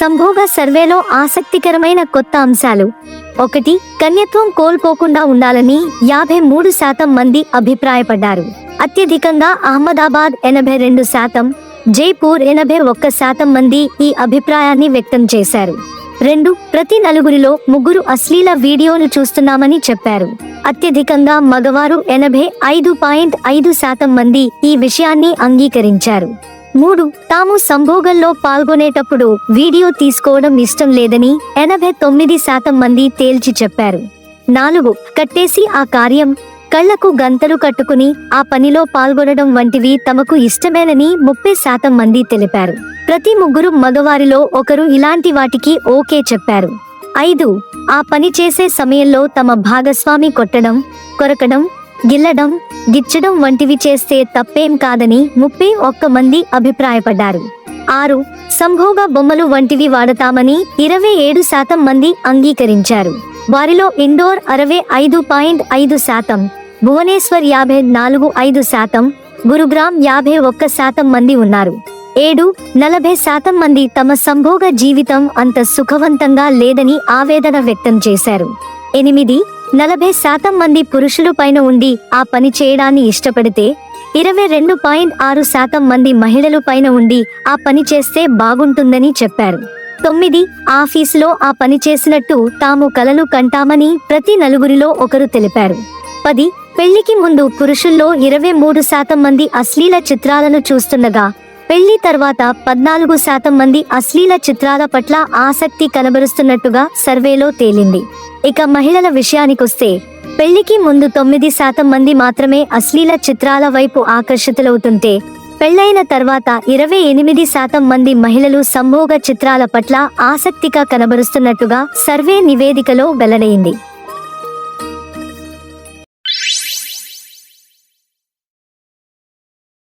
సంభోగ సర్వేలో ఆసక్తికరమైన కొత్త అంశాలు. ఒకటి కన్యత్వం కోల్పోకుండా ఉండాలని యాభై మూడు శాతం మంది అభిప్రాయపడ్డారు. అత్యధికంగా అహ్మదాబాద్ ఎనభై రెండు శాతం జైపూర్ ఎనభై ఒక్క శాతం మంది ఈ అభిప్రాయాన్ని వ్యక్తం చేశారు. రెండు ప్రతి నలుగురిలో ముగ్గురు అశ్లీల వీడియోలు చూస్తున్నామని చెప్పారు. అత్యధికంగా మగవారు ఎనభై ఐదు పాయింట్ ఐదు శాతం మంది ఈ విషయాన్ని అంగీకరించారు. మూడు తాము సంభోగంలో పాల్గొనేటప్పుడు వీడియో తీసుకోవడం ఇష్టం లేదని ఎనభై తొమ్మిది శాతం మంది తేల్చి చెప్పారు. నాలుగు కట్టేసి ఆ కార్యం కళ్ళకు గంతలు కట్టుకుని ఆ పనిలో పాల్గొనడం వంటివి తమకు ఇష్టమేనని ముప్పై శాతం మంది తెలిపారు. ప్రతి ముగ్గురు మగవారిలో ఒకరు ఇలాంటి వాటికి ఓకే చెప్పారు. ఐదు ఆ పని చేసే సమయంలో తమ భాగస్వామి కొట్టడం కొరకడం గిల్లడం గిచ్చడం వంటివి చేస్తే తప్పేం కాదని ముప్పై ఒక్క మంది అభిప్రాయపడ్డారు. ఆరు సంభోగ బొమ్మలు వంటివి వాడతామని ఇరవై ఏడు శాతం మంది అంగీకరించారు. వారిలో ఇండోర్ అరవై ఐదు పాయింట్ ఐదు శాతం భువనేశ్వర్ యాభై నాలుగు ఐదు శాతం గురుగ్రామ్ యాభై ఒక్క శాతం మంది ఉన్నారు. ఏడు నలభై శాతం మంది తమ సంభోగ జీవితం అంత సుఖవంతంగా లేదని ఆవేదన వ్యక్తం చేశారు. ఎనిమిది నలభై శాతం మంది పురుషులు పైన ఉండి ఆ పని చేయడాన్ని ఇష్టపడితే ఇరవై రెండు పాయింట్ ఆరు శాతం మంది మహిళలు పైన ఉండి ఆ పని చేస్తే బాగుంటుందని చెప్పారు. తొమ్మిది ఆఫీసులో ఆ పని చేసినట్టు తాము కలలు కంటామని ప్రతి నలుగురిలో ఒకరు తెలిపారు. పది పెళ్ళికి ముందు పురుషుల్లో ఇరవై మూడు శాతం మంది అశ్లీల చిత్రాలను చూస్తుండగా పెళ్ళి తర్వాత పద్నాలుగు శాతం మంది అశ్లీల చిత్రాల పట్ల ఆసక్తి కనబరుస్తున్నట్టుగా సర్వేలో తేలింది. ఇక మహిళల విషయానికొస్తే పెళ్ళికి ముందు తొమ్మిది శాతం మంది మాత్రమే అశ్లీల చిత్రాల వైపు ఆకర్షితులవుతుంటే పెళ్ళైన తర్వాత ఇరవై ఎనిమిది శాతం మంది మహిళలు సంభోగ చిత్రాల పట్ల ఆసక్తిగా కనబరుస్తున్నట్టుగా సర్వే నివేదికలో వెల్లడైంది.